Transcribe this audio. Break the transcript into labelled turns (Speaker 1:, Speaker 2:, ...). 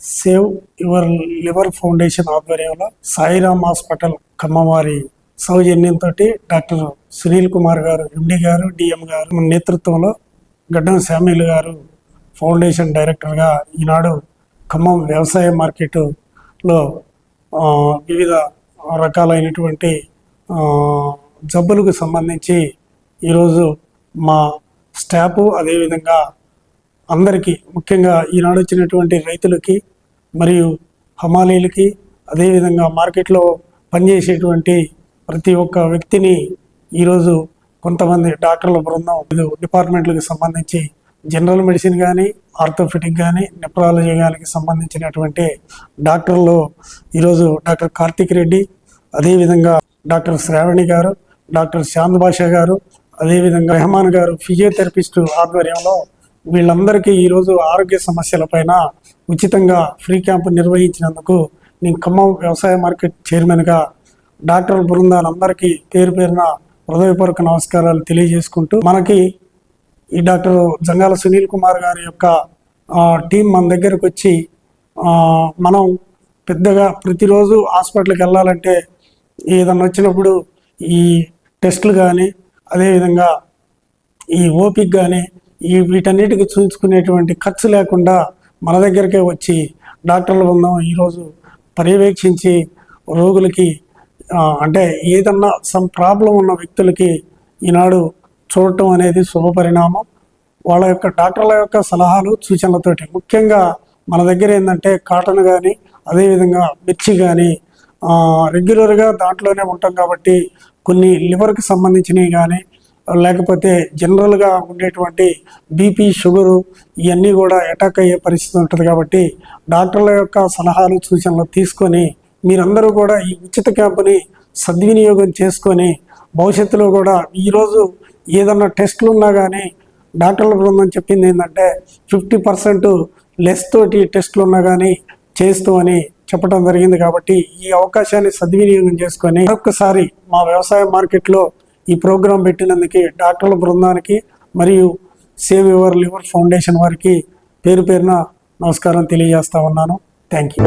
Speaker 1: Save your liver foundation ఆధ్వర్యంలో Sairam hospital ఖమ్మవారి సౌజన్యంతో doctor Sunil Kumar గారు ఎండి గారు డిఎం గారు నేతృత్వంలో గడ్డం శామ్యుల్ గారు ఫౌండేషన్ డైరెక్టర్గా ఈనాడు ఖమ్మం వ్యవసాయ మార్కెట్లో వివిధ రకాలైనటువంటి జబ్బులకు సంబంధించి ఈరోజు మా స్టాఫ్ అదేవిధంగా అందరికీ ముఖ్యంగా ఈనాడు వచ్చినటువంటి రైతులకి మరియు హమాలీలకి అదేవిధంగా మార్కెట్లో పనిచేసేటువంటి ప్రతి ఒక్క వ్యక్తిని ఈరోజు కొంతమంది డాక్టర్ల బృందం డిపార్ట్మెంట్లకు సంబంధించి జనరల్ మెడిసిన్ కానీ ఆర్థోపెటిక్ కానీ నెప్రాలజీ కానీ సంబంధించినటువంటి డాక్టర్లు ఈరోజు డాక్టర్ కార్తిక్ రెడ్డి అదేవిధంగా డాక్టర్ శ్రావణి గారు డాక్టర్ శాంత్ భాష గారు అదేవిధంగా రెహమాన్ గారు ఫిజియోథెరపిస్ట్ ఆధ్వర్యంలో వీళ్ళందరికీ ఈరోజు ఆరోగ్య సమస్యలపైన ఉచితంగా ఫ్రీ క్యాంప్ నిర్వహించినందుకు నేను ఖమ్మం వ్యవసాయ మార్కెట్ చైర్మన్గా డాక్టర్ బృందాలందరికీ పేరు పేరున హృదయపూర్వక నమస్కారాలు తెలియజేసుకుంటూ మనకి ఈ డాక్టర్ జంగాల సునీల్ కుమార్ గారి యొక్క టీం మన దగ్గరకు వచ్చి మనం పెద్దగా ప్రతిరోజు హాస్పిటల్కి వెళ్ళాలంటే ఏదన్నా వచ్చినప్పుడు ఈ టెస్టులు కానీ అదేవిధంగా ఈ ఓపిక్ కానీ ఈ వీటన్నిటికి చూసుకునేటువంటి ఖర్చు లేకుండా మన దగ్గరికే వచ్చి డాక్టర్ల బృందం ఈరోజు పర్యవేక్షించి రోగులకి అంటే ఏదన్నా సమ్ ప్రాబ్లం ఉన్న వ్యక్తులకి ఈనాడు చూడటం అనేది శుభపరిణామం వాళ్ళ యొక్క డాక్టర్ల యొక్క సలహాలు సూచనలతోటి ముఖ్యంగా మన దగ్గర ఏంటంటే కాటన్ కానీ అదేవిధంగా మిర్చి కానీ రెగ్యులర్గా దాంట్లోనే ఉంటాం కాబట్టి కొన్ని లివర్కి సంబంధించినవి కానీ లేకపోతే జనరల్గా ఉండేటువంటి బీపీ షుగరు ఇవన్నీ కూడా అటాక్ అయ్యే పరిస్థితి ఉంటుంది కాబట్టి డాక్టర్ల యొక్క సలహాలు సూచనలు తీసుకొని మీరందరూ కూడా ఈ ఉచిత క్యాంపుని సద్వినియోగం చేసుకొని భవిష్యత్తులో కూడా ఈరోజు ఏదన్నా టెస్టులు ఉన్నా కానీ డాక్టర్ల బృందం చెప్పింది ఏంటంటే ఫిఫ్టీ పర్సెంట్ లెస్ తోటి టెస్టులు ఉన్నా కానీ చేస్తూ అని చెప్పడం జరిగింది కాబట్టి ఈ అవకాశాన్ని సద్వినియోగం చేసుకొని ఒక్కసారి మా వ్యవసాయ మార్కెట్లో ఈ ప్రోగ్రాం పెట్టినందుకే డాక్టర్ల బృందానికి మరియు సేవ్ యువర్ లివర్ ఫౌండేషన్ వారికి పేరు పేరున నమస్కారం తెలియజేస్తా ఉన్నాను. Thank you